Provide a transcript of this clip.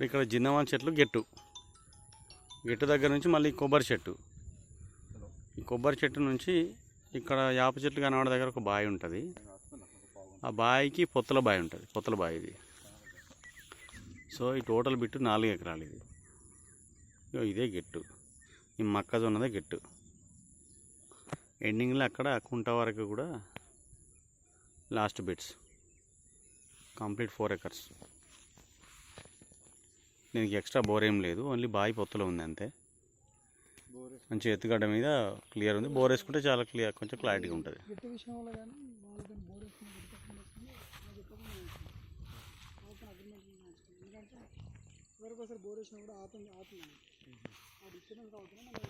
ఇప్పుడు ఇక్కడ జిన్నవాన్ చెట్లు గెట్టు. గెట్టు దగ్గర నుంచి మళ్ళీ కొబ్బరి చెట్టు. ఈ కొబ్బరి చెట్టు నుంచి ఇక్కడ యాప చెట్లు కనబడే దగ్గర ఒక బావి ఉంటుంది. ఆ బావికి పొత్తల బావి ఉంటుంది. పొత్తల బావి ఇది. సో ఈ టోటల్ బిట్టు నాలుగు ఎకరాలు ఇది. ఇదే గెట్టు. ఈ మొక్కజొన్నదే గెట్టు. ఎండింగ్లో అక్కడ కుంట వరకు కూడా last bits. Complete four acres. దీనికి ఎక్స్ట్రా బోర్ ఏం లేదు ఓన్లీ బావి పొత్తులో ఉంది అంతే. మంచి ఎత్తుగడ్డ మీద క్లియర్ ఉంది. బోర్ వేసుకుంటే చాలా క్లియర్ కొంచెం క్లారిటీగా ఉంటుంది. బోర్ వేసినా కూడా